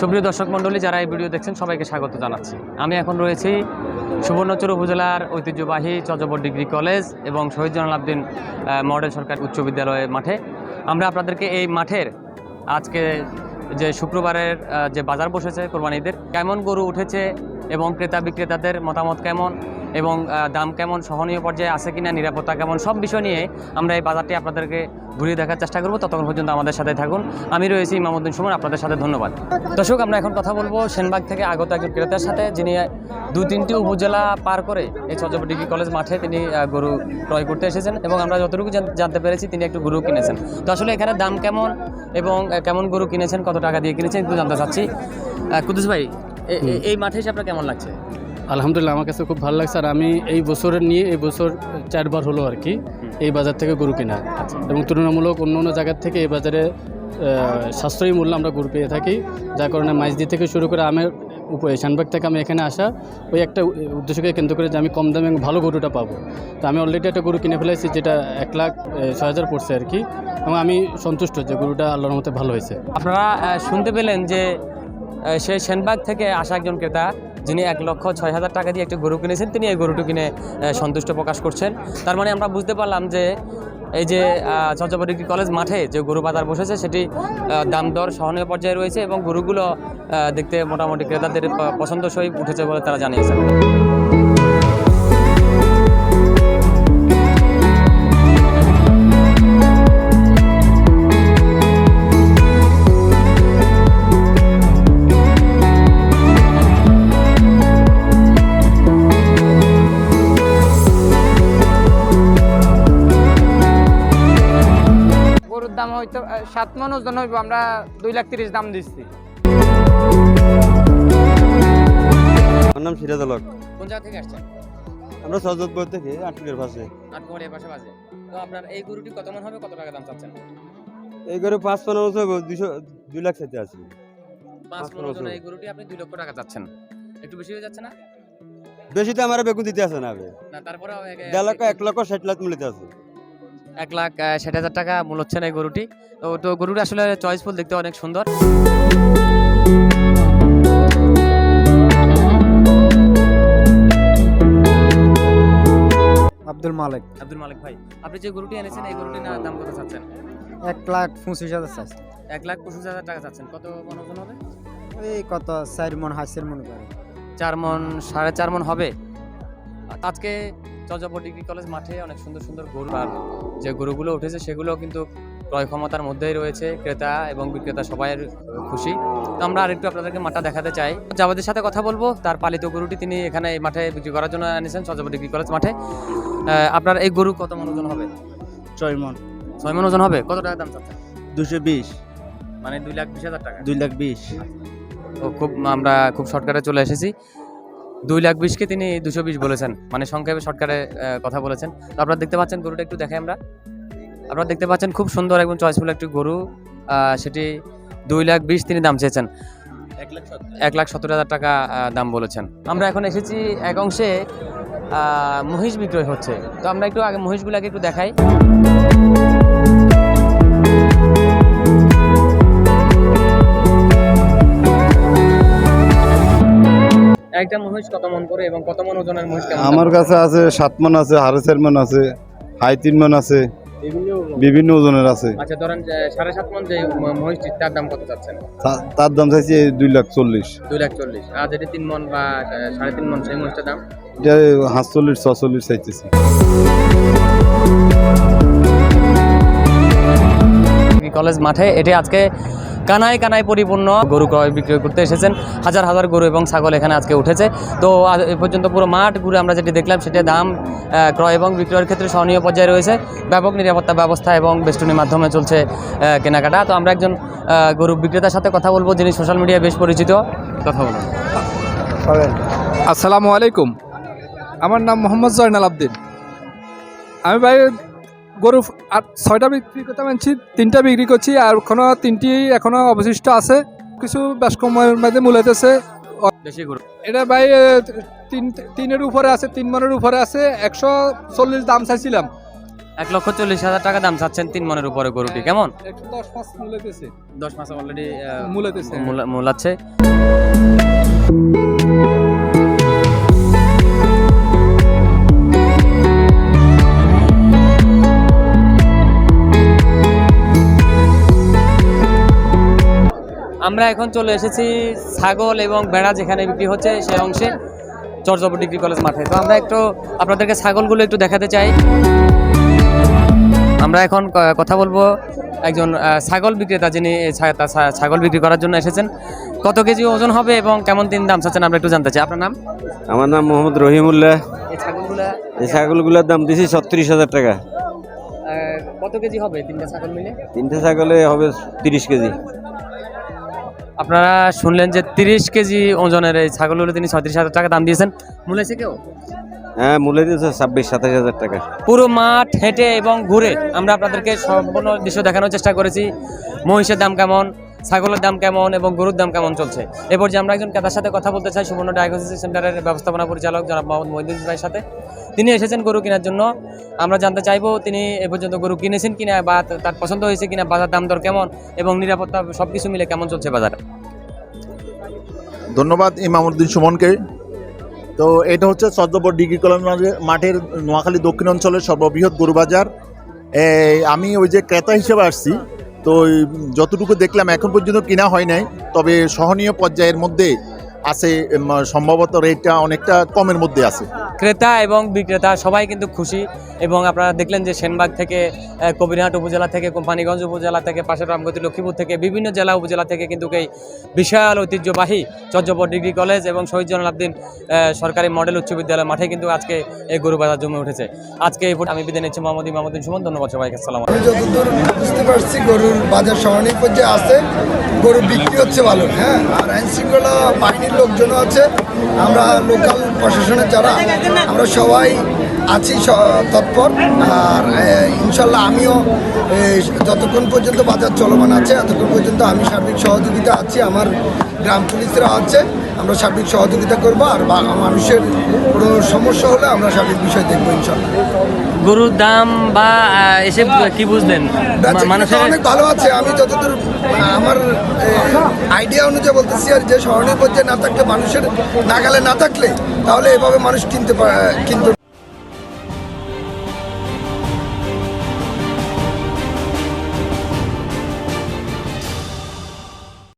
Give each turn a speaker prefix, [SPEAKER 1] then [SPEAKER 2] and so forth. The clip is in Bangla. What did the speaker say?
[SPEAKER 1] সুপ্রিয় দর্শক মণ্ডলী, যারা এই ভিডিও দেখছেন, সবাইকে স্বাগত জানাচ্ছি। আমি এখন রয়েছি সুবর্ণচর উপজেলার ঐতিহ্যবাহী চজবর ডিগ্রি কলেজ এবং শহীদ জনাল আবদিন মডেল সরকার উচ্চ বিদ্যালয়ের মাঠে। আমরা আপনাদেরকে এই মাঠের আজকে যে শুক্রবারের যে বাজার বসেছে কোরবানিদের, কেমন গরু উঠেছে এবং ক্রেতা বিক্রেতাদের মতামত কেমন? এবং দাম কেমন সহনীয় পর্যায়ে আছে কিনা নিরাপত্তা কেমন সব বিষয় নিয়ে আমরা এই বাজারটি আপনাদেরকে ঘুরিয়ে দেখার চেষ্টা করব। ততক্ষণ পর্যন্ত আমাদের সাথে থাকুন। আমি রয়েছি ইমামুদ্দিন সুমন আপনাদের সাথে ধন্যবাদ। দর্শক আমরা এখন কথা বলব সেনবাগ থেকে আগত একজন ক্রেতার সাথে যিনি দু তিনটি উপজেলা পার করে এই চন্দ্রপুর ডিগ্রি কলেজ মাঠে তিনি গরু ক্রয় করতে এসেছেন এবং আমরা যতটুকু জানতে পেরেছি তিনি একটু গরু কিনেছেন। তো আসলে এখানে দাম কেমন এবং কেমন গরু কিনেছেন কত টাকা দিয়ে কিনেছেন একটু জানতে চাচ্ছি। আহ, কুদ্দুস ভাই এই মাঠে এসে আপনার কেমন লাগছে?
[SPEAKER 2] আলহামদুলিল্লাহ, আমার কাছে খুব ভালো লাগছে। আর আমি এই বছরের নিয়ে, এই বছর চারবার হলো আর কি, এই বাজার থেকে গরু কেনা। এবং তুলনামূলক অন্য অন্য জায়গার থেকে এই বাজারে সাশ্রয়ী মূল্য আমরা গরু পেয়ে থাকি। যার কারণে মাইজদি থেকে শুরু করে আমের উপরে শানবাগ থেকে আমি এখানে আসা, ওই একটা উদ্দেশ্যকে কেন্দ্র করে যে আমি কম দামে ভালো গরুটা পাবো। তো আমি অলরেডি একটা গরু কিনে ফেলেছি, যেটা এক লাখ ছয় হাজার পড়ছে আর কি। এবং আমি সন্তুষ্ট যে গরুটা আল্লাহর মতে ভালো হয়েছে।
[SPEAKER 1] আপনারা শুনতে পেলেন যে সে সেনবাগ থেকে আসা একজন ক্রেতা যিনি এক লক্ষ ছয় হাজার টাকা দিয়ে একটি গরু কিনেছেন, তিনি এই গরুটি কিনে সন্তুষ্ট প্রকাশ করছেন। তার মানে আমরা বুঝতে পারলাম যে এই যে ডিগ্রি কলেজ মাঠে যে গরু বাজার বসেছে, সেটি দাম দর সহনীয় পর্যায়ে রয়েছে এবং গরুগুলো দেখতে মোটামুটি ক্রেতাদের পছন্দসই উঠেছে বলে তারা জানিয়েছেন।
[SPEAKER 3] গরুর দাম হয়তো সাত মন ওজন হইব আমরা দুই লাখ তিরিশ দাম দিচ্ছি।
[SPEAKER 4] আমার নাম সিরাজ আলক
[SPEAKER 1] কোন জায়গা থেকে আসছেন?
[SPEAKER 4] আমরা সজতপুর থেকে আটকের পাশে।
[SPEAKER 1] আটকুমারিয়ার পাশে বাজে। তো আপনার এই গরুটি কত মন হবে কত টাকা দাম চাচ্ছেন?
[SPEAKER 4] এই করে পাঁচ পনেরো বছর দুশো দুই লাখ সাথে আছে
[SPEAKER 1] পাঁচ
[SPEAKER 4] পাঁচ
[SPEAKER 1] পনেরো জন
[SPEAKER 4] বছর।
[SPEAKER 1] এই গরুটি আপনি দুই লক্ষ টাকা চাচ্ছেন। একটু বেশি হয়ে যাচ্ছে না?
[SPEAKER 4] বেশি তো আমার বেগুন দিতে আছে না দেড় লক্ষ এক লক্ষ ষাট লাখ মিলিতে আছে।
[SPEAKER 1] এক লাখ ষাট হাজার টাকা মূল হচ্ছে না এই গরুটি। তো তো গরুটি আসলে চয়েসফুল দেখতে অনেক সুন্দর।
[SPEAKER 5] আব্দুল মালিক।
[SPEAKER 1] আব্দুল মালিক ভাই আপনি যে গরুটি এনেছেন এই গরুটির দাম কত চাচ্ছেন?
[SPEAKER 5] এক লাখ পঁচিশ হাজার চাইছে
[SPEAKER 1] এক লাখ পঁচিশ হাজার টাকা চাচ্ছেন। কত মন ওজন হবে?
[SPEAKER 5] এই কত চার মন হাসের মন করে।
[SPEAKER 1] চার মন সাড়ে চার মন হবে? আজকে চন্দ্রপুর ডিগ্রি কলেজ মাঠে অনেক সুন্দর সুন্দর গরু আর যে গরুগুলো উঠেছে সেগুলো কিন্তু ক্রয় ক্ষমতার মধ্যেই রয়েছে ক্রেতা এবং বিক্রেতা সবাই খুশি। তো আমরা আরেকটু আপনাদেরকে মাঠটা দেখাতে চাই। জাবাদের সাথে কথা বলব তার পালিত গরুটি তিনি এখানে এই মাঠে বিক্রি করার জন্য এনেছেন চন্দ্রপুর ডিগ্রি কলেজ মাঠে। আপনার এই গরু কত মন ওজন হবে?
[SPEAKER 6] ছয় মন।
[SPEAKER 1] ছয় মন ওজন হবে? কত টাকা দাম চাচ্ছেন?
[SPEAKER 6] দুশো বিশ।
[SPEAKER 1] মানে দুই লাখ বিশ হাজার টাকা?
[SPEAKER 6] দুই লাখ বিশ।
[SPEAKER 1] খুব আমরা খুব শর্টকাটে চলে এসেছি। দুই লাখ বিশকে তিনি দুশো বিশ বলেছেন। মানে সংক্ষেপে শর্টকাটে কথা বলেছেন। তো আপনারা দেখতে পাচ্ছেন গরুটা একটু দেখাই আমরা। আপনারা দেখতে পাচ্ছেন খুব সুন্দর এবং চয়েসফুল একটি গরু। সেটি দুই লাখ বিশ তিনি দাম চেয়েছেন। এক লাখ সত্তর হাজার টাকা দাম বলেছেন। আমরা এখন এসেছি এক অংশে মহিষ বিক্রয় হচ্ছে। তো আমরা একটু আগে মহিষগুলোকে একটু দেখাই। একটা মহিষ কত মন করে এবং কত মন ওজনের মহিষ কেমন
[SPEAKER 7] আমার কাছে আছে সাত মন আছে সাড়ে চার মন আছে হাই তিন মন আছে বিভিন্ন ওজনের? আছে।
[SPEAKER 1] আচ্ছা ধরেন সাড়ে সাত মন যে মহিষটি তার দাম কত চাচ্ছেন?
[SPEAKER 7] তার দাম চাইছি দুই লাখ চল্লিশ।
[SPEAKER 1] দুই লাখ চল্লিশ। আর যেটি তিন মন বা সাড়ে তিন মন সেই মহিষটার দাম?
[SPEAKER 7] এটা সাতচল্লিশ ছচল্লিশ চাইতেছি।
[SPEAKER 1] কলেজ মাঠে এটি আজকে কানায় কানায় পরিপূর্ণ গরু ক্রয় বিক্রয় করতে এসেছেন। হাজার হাজার গরু এবং ছাগল এখানে আজকে উঠেছে। তো এ পর্যন্ত পুরো মাঠ ঘুরে আমরা যেটি দেখলাম সেটা দাম ক্রয় এবং বিক্রয়ের ক্ষেত্রে সহনীয় পর্যায়ে রয়েছে। ব্যাপক নিরাপত্তা ব্যবস্থা এবং বেষ্টনীর মাধ্যমে চলছে কেনাকাটা। তো আমরা একজন গরু বিক্রেতার সাথে কথা বলব যিনি সোশ্যাল মিডিয়ায় বেশ পরিচিত। কথা বলুন।
[SPEAKER 8] আসসালামু আলাইকুম। আমার নাম মোহাম্মদ জয়নাল আবদিন। আমি ভাই গরু আট ছয়টা বিক্রি করতে পারছি তিনটা বিক্রি করছি আর এখনও তিনটি এখনও অবশিষ্ট আছে। কিছু বেশ কমের মধ্যে মূলাইতেছে এটা ভাই তিন তিনের উপরে আছে তিন মনের উপরে আছে একশো চল্লিশ দাম চাইছিলাম।
[SPEAKER 1] এক লক্ষ চল্লিশ হাজার টাকা দাম চাচ্ছেন তিন মনের উপরে গরুটি কেমন?
[SPEAKER 8] একশো দশ মূলেতেছে
[SPEAKER 1] দশ মাস অলরেডি
[SPEAKER 8] মূলেতেছে
[SPEAKER 1] মূলাচ্ছে আমরা এখন চলে এসেছি ছাগল এবং ভেড়া যেখানে বিক্রি হচ্ছে সেই অংশে চর্যাপ ডিগ্রি কলেজ মাঠে। তো আমরা একটু আপনাদেরকে ছাগলগুলো একটু দেখাতে চাই। আমরা এখন কথা বলব একজন ছাগল বিক্রেতা যিনি ছাগল বিক্রি করার জন্য এসেছেন। কত কেজি ওজন হবে এবং কেমন দিন দাম চাচ্ছেন আমরা একটু জানতে চাই। আপনার নাম?
[SPEAKER 4] আমার নাম মোহাম্মদ রহিমুল্লাহ।
[SPEAKER 1] এই ছাগলগুলা
[SPEAKER 4] এই ছাগলগুলোর দাম দিছি ছত্রিশ হাজার টাকা।
[SPEAKER 1] কত কেজি হবে তিনটা ছাগল মিলে?
[SPEAKER 4] তিনটে ছাগলে হবে তিরিশ কেজি।
[SPEAKER 1] আপনারা শুনলেন যে তিরিশ কেজি ওজনের এই ছাগলগুলো তিনি ছত্রিশ হাজার টাকা দাম দিয়েছেন। মূলেছে কেউ?
[SPEAKER 4] হ্যাঁ মূল্য দিয়েছে ছাব্বিশ সাতাশ হাজার টাকা।
[SPEAKER 1] পুরো মাঠ হেঁটে এবং ঘুরে আমরা আপনাদেরকে সম্পূর্ণ দৃশ্য দেখানোর চেষ্টা করেছি। মহিষের দাম কেমন ছাগলের দাম কেমন এবং গরুর দাম কেমন চলছে? এরপর যে আমরা একজন ক্রেতার সাথে কথা বলতে চাই। সুবর্ণ ডায়াগনোসিস সেন্টারের ব্যবস্থাপনা পরিচালক জনাব মোহাম্মদ মহিদুল ভাইয়ের সাথে। তিনি এসেছেন গরু কেনার জন্য। আমরা জানতে চাইব তিনি এ পর্যন্ত গরু কিনেছেন কিনা বা তার পছন্দ হয়েছে কিনা, বাজার দাম দর কেমন এবং নিরাপত্তা সব কিছু মিলে কেমন চলছে বাজার?
[SPEAKER 6] ধন্যবাদ ইমামুদ্দিন সুমনকে। তো এটা হচ্ছে সদ্যপর ডিগ্রি কলেজ মাঠের নোয়াখালী দক্ষিণ অঞ্চলের সর্ববৃহৎ গরু বাজার। আমি ওই যে ক্রেতা হিসেবে আসছি, তো যতটুকু দেখলাম এখন পর্যন্ত কিনা হয় নাই, তবে সহনীয় পর্যায়ের মধ্যে আছে সম্ভবত রেটটা অনেকটা কমের মধ্যে আছে।
[SPEAKER 1] ক্রেতা এবং বিক্রেতা সবাই কিন্তু খুশি এবং আপনারা দেখলেন যে সেনবাগ থেকে কবিরহাট উপজেলা থেকে, কোম্পানিগঞ্জ উপজেলা থেকে, পাশের রামগতি লক্ষ্মীপুর থেকে, বিভিন্ন জেলা উপজেলা থেকে কিন্তু এই বিশাল ঐতিহ্যবাহী চর্যপর ডিগ্রি কলেজ এবং শহীদ জনাল সরকারি মডেল উচ্চ বিদ্যালয় মাঠে কিন্তু আজকে এই গরু বাজার জমে উঠেছে। আজকে এই আমি বিদায় নিচ্ছি, মোহাম্মদ ইমামুদ্দিন সুমন, ধন্যবাদ সবাইকে
[SPEAKER 9] আমি যতদূর বুঝতে পারছি, গরুর বাজার সহনীয় পর্যায়ে আছে, গরু বিক্রি হচ্ছে ভালো হ্যাঁ? আর আইন শৃঙ্খলা বাহিনীর লোকজনও আছে, আমরা লোকাল প্রশাসনের যারা আমরা সবাই আছি তৎপর। আর ইনশাল্লাহ আমিও যতক্ষণ পর্যন্ত বাজার চলমান আছে ততক্ষণ পর্যন্ত আমি সার্বিক সহযোগিতা আছি, আমার গ্রাম পুলিশরা আছে, আমরা সার্বিক সহযোগিতা করব, আর মানুষের কোনো সমস্যা হলে আমরা সার্বিক বিষয় দেখব ইনশাল্লাহ।
[SPEAKER 1] গরুর দাম বা এসে কি বুঝলেন? মানুষের
[SPEAKER 9] অনেক ভালো আছে আমি যতদূর আমার আইডিয়া অনুযায়ী বলতেছি আর যে শহরের পর্যায়ে না থাকলে মানুষের নাগালে না থাকলে তাহলে এভাবে মানুষ কিনতে কিন্তু